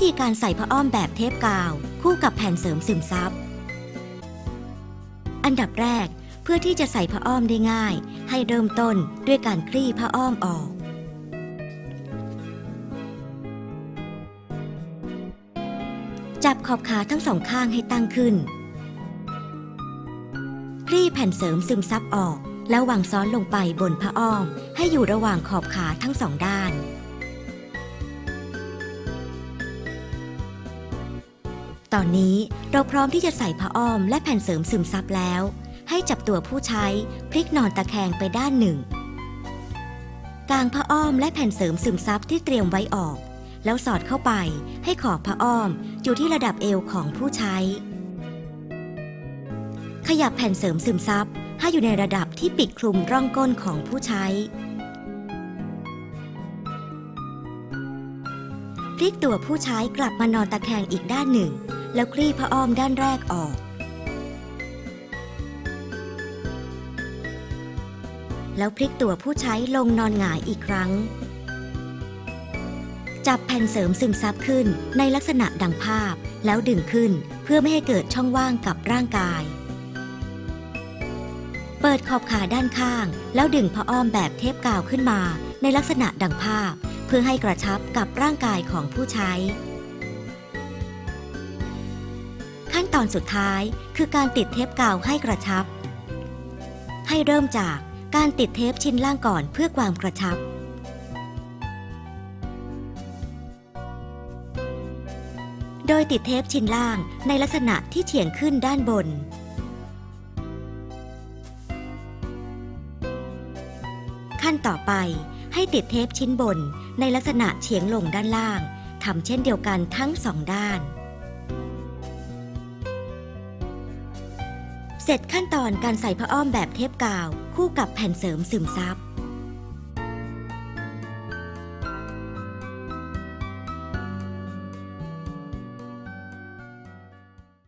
ธีการใส่ผ้าอ้อมแบบเทปกาว คู่กับแผ่นเสริมซึมซับ อันดับแรกเพื่อที่จะใส่ผ้าอ้อมได้ง่าย ให้เริ่มต้นด้วยการคลี่ผ้าอ้อมออกจับขอบขาทั้งสองข้างให้ตั้งขึ้น คลี่แผ่นเสริมซึมซับออก แล้ววางซ้อนลงไปบนผ้าอ้อม ให้อยู่ระหว่างขอบขาทั้งสองด้าน ตอนนี้เราพร้อมที่จะใส่ผ้าอ้อมและแผ่นเสริมซึมซับแล้ว ให้จับตัวผู้ใช้พลิกนอนตะแคงไปด้านหนึ่ง กางผ้าอ้อมและแผ่นเสริมซึมซับที่เตรียมไว้ออก แล้วสอดเข้าไปให้ขอบผ้าอ้อมอยู่ที่ระดับเอวของผู้ใช้ ขยับแผ่นเสริมซึมซับให้อยู่ในระดับที่ปิดคลุมร่องก้นของผู้ใช้พลิกตัวผู้ใช้กลับมานอนตะแคงอีกด้านหนึ่ง แล้วคลี่ผ้าอ้อมด้านแรกออก แล้วพลิกตัวผู้ใช้ลงนอนหงายอีกครั้ง จับแผ่นเสริมซึมซับขึ้นในลักษณะดังภาพแล้วดึงขึ้นเพื่อไม่ให้เกิดช่องว่างกับร่างกาย เปิดขอบขาด้านข้าง แล้วดึงผ้าอ้อมแบบเทปกาวขึ้นมา ในลักษณะดังภาพ เพื่อให้กระชับกับร่างกายของผู้ใช้ ขั้นตอนสุดท้ายคือการติดเทปกาวให้กระชับ ให้เริ่มจากการติดเทปชิ้นล่างก่อนเพื่อความกระชับ โดยติดเทปชิ้นล่างในลักษณะที่เฉียงขึ้นด้านบน ขั้นต่อไปให้ติดเทปชิ้นบนในลักษณะเฉียงลงด้านล่างทำเช่นเดียวกันทั้งสองด้าน เสร็จขั้นตอนการใส่ผ้าอ้อมแบบเทปกาว คู่กับแผ่นเสริมซึมซับ